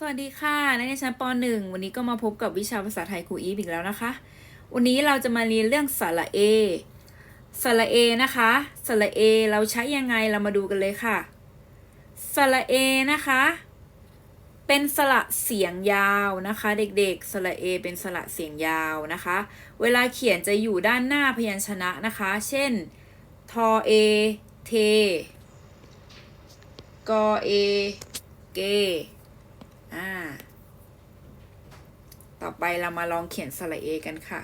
สวัสดีค่ะ นักเรียนชั้นป .1 วันนี้ก็มาพบกับวิชาภาษาไทยครูอีฟอีกแล้วนะคะ วันนี้เราจะมาเรียนเรื่องสระเอ สระเอนะคะ สระเอ เราใช้ยังไง เรามาดูกันเลยค่ะ สระเอนะคะ เป็นสระเสียงยาวนะคะ เด็กๆ สระเอ เป็นสระเสียงยาวนะคะ เวลาเขียนจะอยู่ด้านหน้าพยัญชนะนะคะ เช่น ทอเอ เท กอเอ เก อ่า ต่อไปเรามาลองเขียนสระเอกันค่ะ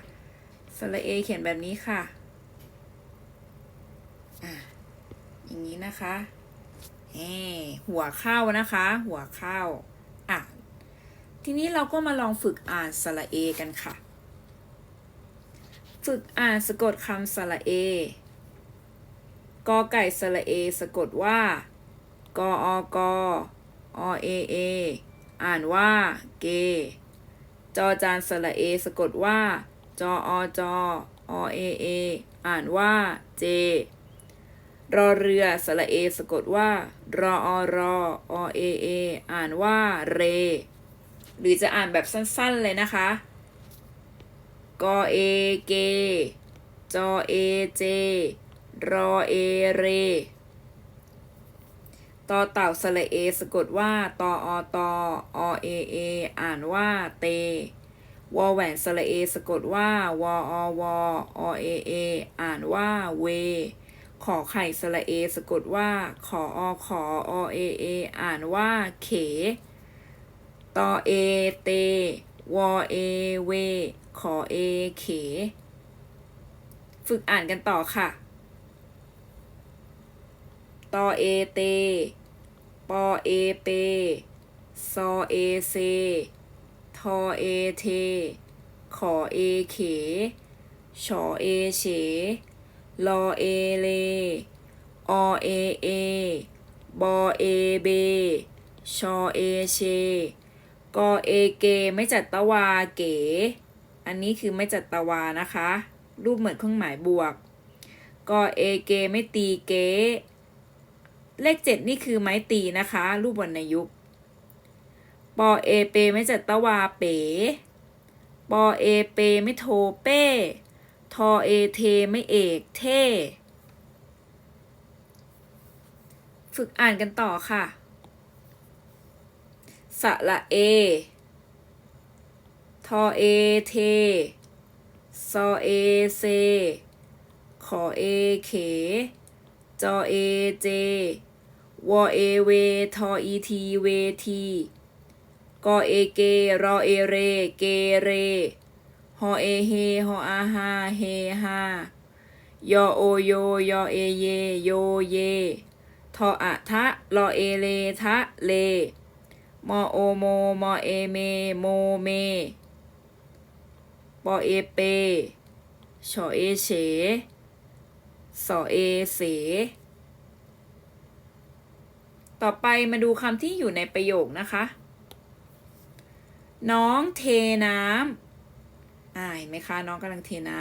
สระเอเขียนแบบนี้ค่ะ อ่า อย่างนี้นะคะเอหัวเข้านะคะ หัวเข้า อะ ทีนี้เราก็มาลองฝึกอ่านสระเอกันค่ะ ฝึกอ่านสะกดคำสระเอกอไก่สระเอ สะกดว่า กออกออเอเอ อ่านว่า เก จอจานสระเอ สะกดว่า จออจออเอเอ อ่านว่า เจ รอเรือ สระเอ สะกดว่า รออรออเอเอ อ่านว่า เร หรือจะอ่านแบบสั้นๆเลยนะคะ กอเอเก จอเอเจ รอเอเร ต่อเต่าสระเอ สะกดว่าตออตออเอเอ อ่านว่าเต วอแหวนสระเอ สะกดว่าวออวออเอเอ อ่านว่าเว ขอไข่สระเอ สะกดว่า ขออขออเอเอ อ่านว่าเข ตอเอเต วอเอเว ขอเอเข ฝึกอ่านกันต่อค่ะ ตอเอเต ปอเอเป ซอเอเซ ทอเอเท ขอเอเข ชอเอเฉ ลอเอเล อเอเอ บอเอเบ ชอเอเช กอเอเกไม่จัดตะวาเก๋ อันนี้คือไม่จัดตะวานะคะ รูปเหมือนเครื่องหมายบวก กอเอเกไม่ตีเก๋ เลขเจ็ดนี่คือไม้ตีนะคะ รูปวรรณยุกต์ปอเอเปไม่จัตวาเป๋ปอเอเปไม่โทเป้ทอเอเทไม่เอกเท่ฝึกอ่านกันต่อค่ะ สระเอ ทอเอเท ซอเอเซ ขอเอเข จอเอเจวอเอเวทออีทีเวทีกอเอเกรอเอเรเกเรฮอเอเฮฮออาฮาเฮฮายอโอโยยอเอเยโยเยทออะทะรอเอเลทะเลมอโอโมมอเอเมโมเมปอเอเปชอเอเฉ สอเอเส ต่อไปมาดูคำที่อยู่ในประโยคนะคะ น้องเทน้ำอ่าเห็นไหมคะ น้องกำลังเทน้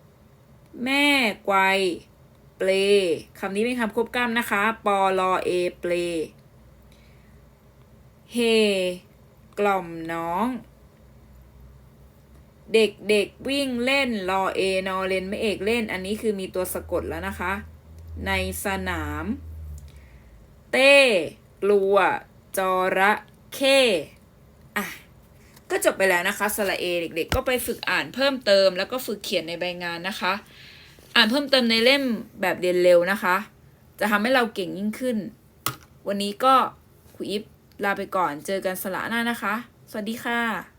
ำแม่ไกวเปลคำนี้เป็นคำควบกล้ำนะคะ ปอลอเอเปลเฮกล่อมน้อง เด็กเด็กๆวิ่งเล่นรอเอนอเลนไม่เอกเล่น อันนี้คือมีตัวสะกดแล้วนะคะ ในสนาม เต้กลัว จระเข้อะก็จบไปแล้วนะคะสระเอเด็กๆ ก็ไปฝึกอ่านเพิ่มเติม แล้วก็ฝึกเขียนในใบงานนะคะ อ่านเพิ่มเติมในเล่มแบบเรียนเร็วนะคะ จะทำให้เราเก่งยิ่งขึ้น วันนี้ก็ครูอิฟลาไปก่อนเจอกันสระหน้านะคะ สวัสดีค่ะ